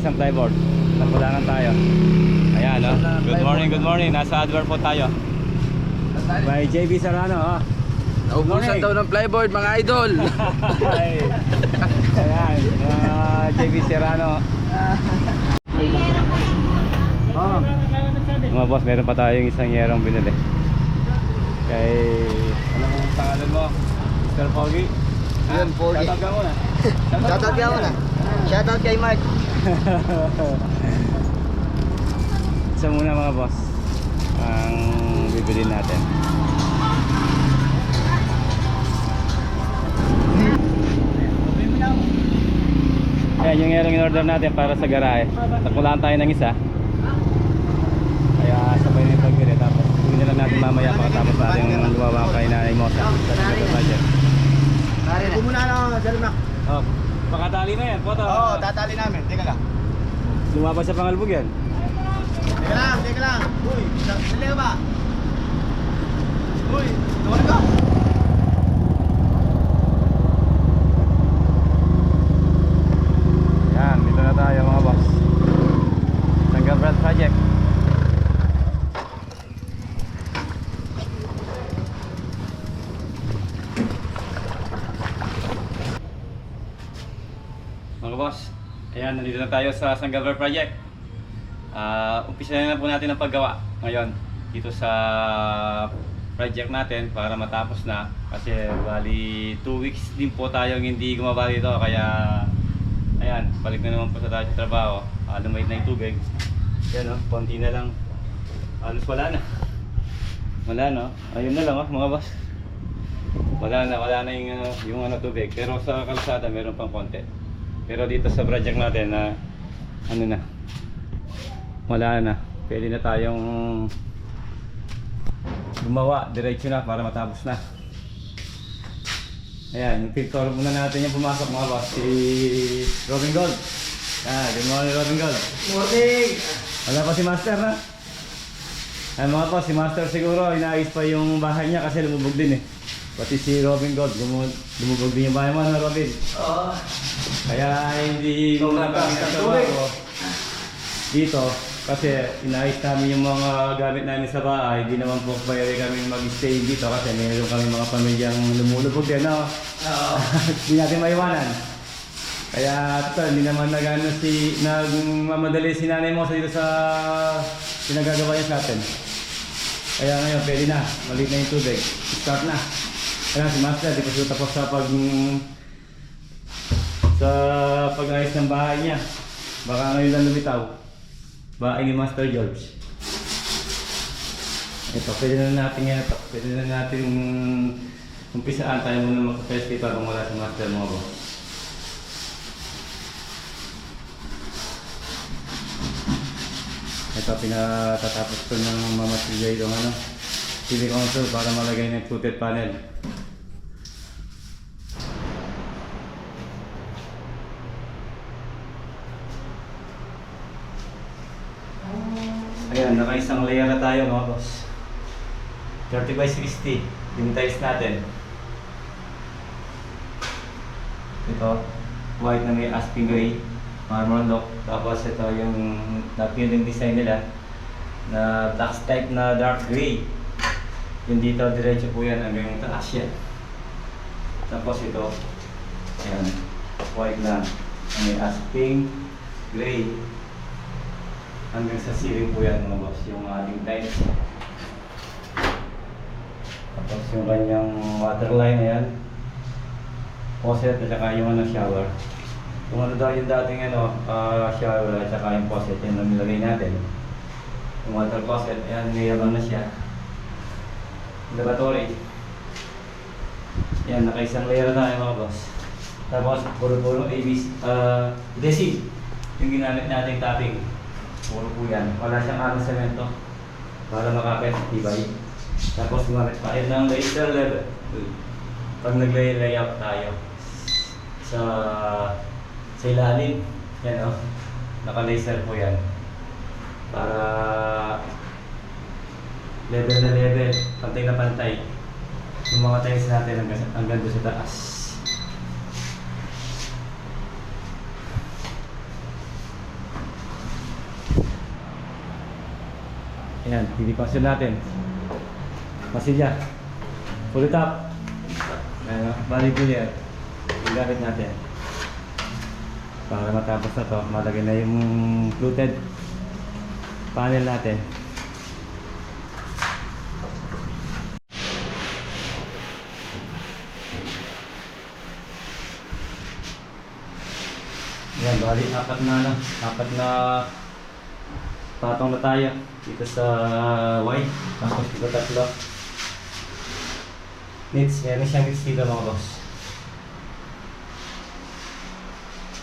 isang flyboard. Napulangan tayo. Ayan oh. Good morning, good morning. Nasa Adwar po tayo. By JB Serrano oh. Naubusan daw ng flyboard mga idol. Ay. Ayan, mga JB Serrano. Oh. Mga boss, meron pa tayong isang yerong binili. Kay, ano mo pangalan mo? Mr. Pogi? Yun, Pogi. Shoutout ka muna. Shoutout kaya muna. Shoutout kay Mark. Isa muna mga boss ang bibili natin. Ayan yung erong in order natin para sa garahe. Nagmulaan tayo ng isa. Kaya sabay na yung pagbili. Tapos hindi na lang natin mamaya pagkatapos natin gumawa kay Nanay Mosa. Sa budget. Pare na. Jalmak. Oh, pakatali na yan. Poto. Oo, tatali namin. Teka lang. Lumabas sa pangalbog yan. Teka lang, teka lang. Uy, sali ka ba? Uy, tawag ka. Yan, dito na tayo mga boss. Tanggap Brad Project. Mga boss, ayan, nandito na tayo sa Sanggaver Project. Ah, umpisa na po natin ang paggawa ngayon dito sa project natin para matapos na kasi bali 2 weeks din po tayong hindi gumawa dito kaya ayan, balik na naman po sa tayo sa trabaho. Ah, lumait na yung tubig. Yan oh, konti na lang. Halos wala na. Wala no. Ayun na lang oh, mga boss. Wala na, wala na yung, ano, yung ano tubig. Pero sa kalsada meron pang konti. Pero dito sa project natin na ano na. Wala na. Pwede na tayong gumawa, diretso na para matapos na. Ayan, yung picture muna natin yung pumasok mga boss, si Robin Gold. Ah, good morning Robin Gold. Morning! Wala pa si Master na? Ay mga boss, si Master siguro inaayos pa yung bahay niya kasi lumubog din eh. Pati si Robin Gold, lumu- lumubog din yung bahay mo, ano Robin? Oo. Kaya hindi mo Sobrang na kami nagtrabaho dito kasi inaayos namin yung mga gamit namin sa bahay. Hindi naman po pwede kami mag-stay dito kasi mayroon kami mga pamilyang lumulubog din. No? Oo. hindi natin maiwanan. Kaya ito, hindi naman nagano si nagmamadali si nanay mo sa dito sa pinagagawa niya sa atin. Kaya ngayon, pwede na. Maliit na yung tubig. Start na. Kaya si Master, di pa siya tapos sa pag sa pag-ayos ng bahay niya. Baka ngayon lang lumitaw. Bahay ni Master George. Ito, pwede na natin yan ito. Pwede na natin umpisaan tayo muna magka-test paper kung wala si Master mo ako. Ito, pinatatapos ko ng mamasilya itong ano, console para malagay ng footed panel. Ayan, naka-isang layer na tayo mga boss. 30 by 60. Yung tiles natin. Ito, white na may aspen gray, marmor look. Tapos ito yung na-feeling design nila na black type na dark gray. Yung dito, diretso po yan hanggang taas yan. Tapos ito, ayan, white na may aspen gray. Hanggang sa ceiling po yan mga boss, yung ating tiles. Tapos yung kanyang water line yan. Faucet at saka yung ano shower. Kung ano daw yung dating ano, ah, shower at saka yung faucet, yun ang nilagay natin. Yung water faucet, ayan, mayroon na siya. Lavatory. Yan, nakaisang layer na tayo mga boss. Tapos, puro-puro ABC, uh, adhesive. Yung ginamit nating topping. Puro po yan. Wala siyang anong semento. Para makapit, tibay. Tapos gumamit pa rin ng laser level. Pag nag-layout tayo sa sa ilalim, yan o, naka-laser po yan. Para level na level, pantay na pantay. Yung mga tiles natin hanggang, hanggang doon sa taas. Ayan, console natin. Masilya. Full top. Ayan, bali. Yung gamit natin. Para matapos na to, malagay na yung fluted panel natin. Yan, bali apat na ano, apat na patong na tayo dito sa Y, tapos dito tatlo. Needs, meron siyang needs dito mga boss.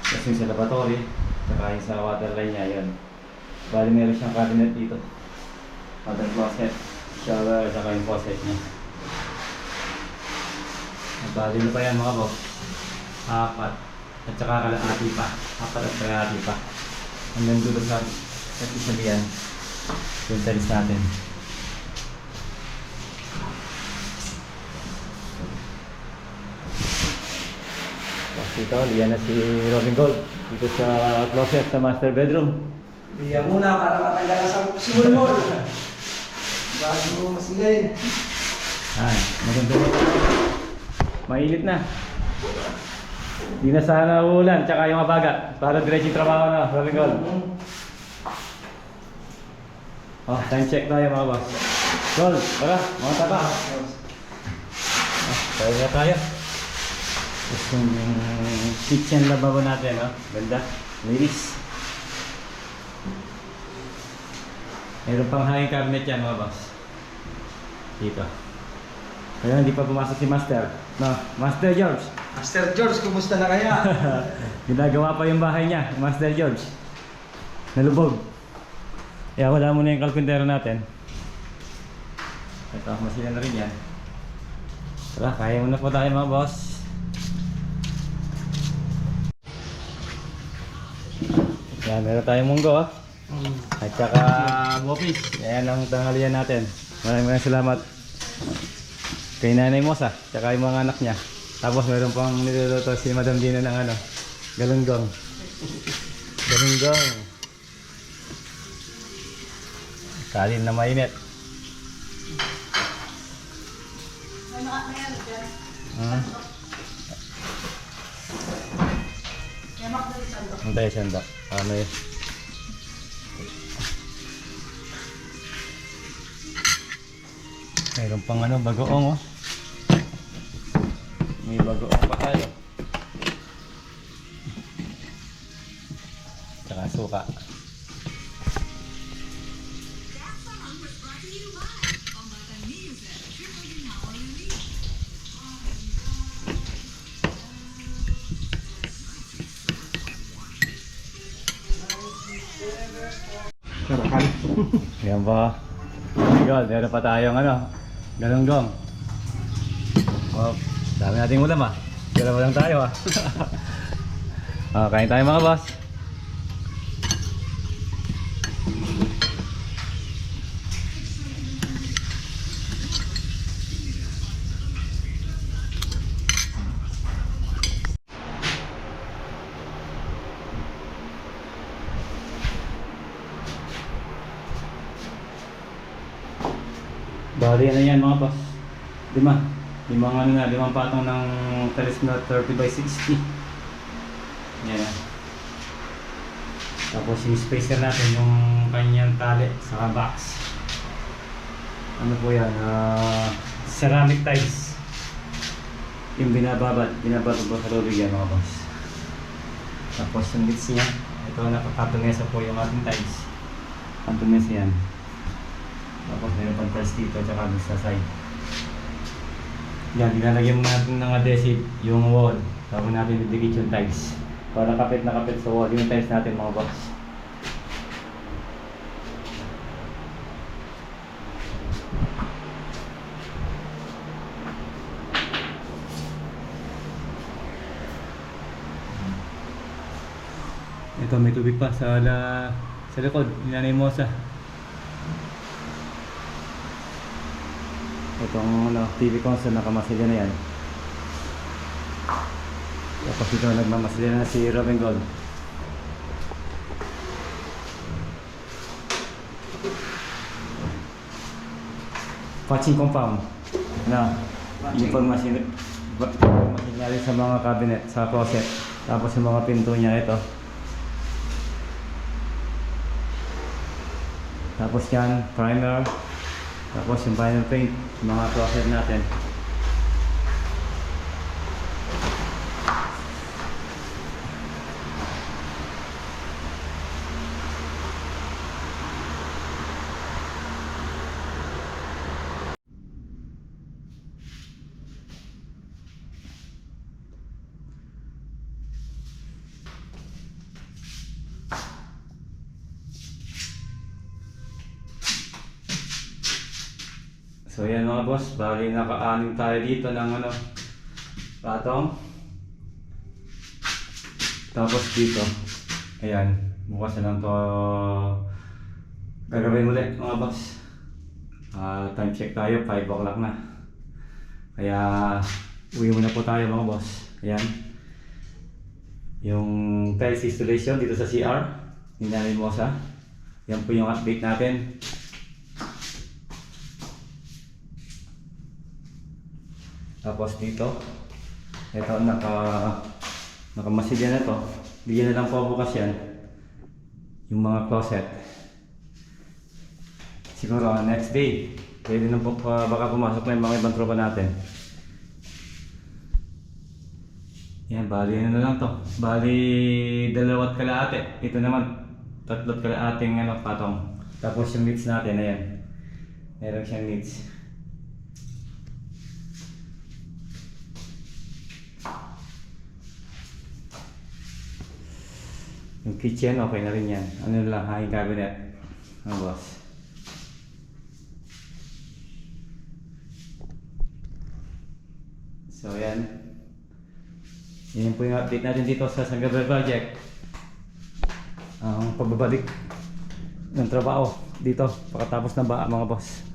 Kasi sa lavatory, saka yung sa water line niya, yun. Bali meron siyang cabinet dito. Water closet, shower, saka yung faucet niya. Bali na pa yan mga boss. Apat. At saka kalahati pa. Apat at kalahati pa. Hanggang dulo sa sa isabihan. Yung tiles natin. Dito, liyan na si Robin Gold. Dito sa closet sa master bedroom. Biya muna para matanggal sa simulmol. Bago masilay. Ay, maganda na. Mainit na. Di na sana ulan, tsaka yung abaga. Para diretso yung trabaho na, Robin Gold. Oh, time check tayo mga boss. Gold, tara, mga taba. Ah, tayo na tayo. Tapos yung kitchen lababo natin, oh. Ganda. Ladies. Meron pang hanging cabinet yan mga boss. Dito. Kaya hindi pa pumasok si Master. No, Master George. Master George, kumusta na kaya? Ginagawa pa yung bahay niya, Master George. Nalubog. Kaya wala muna yung kalpintero natin. Ito, masila na rin yan. Tara, kaya muna po tayo mga boss. Yan, meron tayong munggo ah. At saka bopis. Ayan ang tanghalian natin. Maraming maraming salamat kay Nanay Mosa, tsaka yung mga anak niya. Tapos meron pang niluluto si Madam Dina ng ano, galunggong. Galunggong. Kanin na mainit. Hmm? Tayo sandok. Ano yun? Mayroon pang ano, bagoong oh. May bagoong pa tayo. Sarakan. Yan pa. God, meron pa tayong ano, galunggong. Oh, dami nating ulam ah. Dalawa lang tayo ah. ah, kain tayo mga boss. Bali ano yan mga boss. Lima. Limang ano na, limang patong ng talis na 30 by 60. Yan. Tapos yung spacer natin, yung kanyang tali sa box. Ano po yan? ah, ceramic tiles. Yung binababad, binababad po sa lobby yan mga boss. Tapos yung bits niya, ito nakakatunesa po yung ating tiles. Kantunesa yan. Tapos meron pang tiles dito at saka sa side. Yan, nilalagyan mo natin ng adhesive yung wall. Tapos natin didikit yung tiles. Para kapit na kapit sa wall. Yung tiles natin mga box. Ito may tubig pa sa la, sa likod. Ninanay mo sa Itong ano, TV console nakamasilya na yan. Tapos ito nagmamasilya na si Robin Gold. patching compound na niya rin sa mga cabinet, sa closet. Tapos yung mga pinto niya ito. Tapos yan, primer. Tapos yung vinyl paint, mga closet natin. So yan mga boss, bali naka-anim tayo dito ng ano, patong. Tapos dito, ayan, bukas na lang to gagawin ulit mga boss. Ah, time check tayo, 5 o'clock na. Kaya uwi muna po tayo mga boss. Ayan. Yung tiles installation dito sa CR, ni Nanay Mosa. Yan po yung update natin. Tapos dito, ito naka nakamasilya na to. Bigyan na lang po bukas yan. Yung mga closet. Siguro next day, pwede na po uh, baka pumasok na yung mga ibang tropa natin. Yan, bali ano na lang to. Bali dalawat kalahati. Ito naman, tatlot kalahating ano, patong. Tapos yung leads natin, ayan. Meron siyang leads. Yung kitchen, okay na rin yan. Ano lang, hanging cabinet. Ang boss. So, yan. Yan po yung update natin dito sa San Gabriel Project. Ang pagbabalik ng trabaho dito, pagkatapos ng baa mga boss.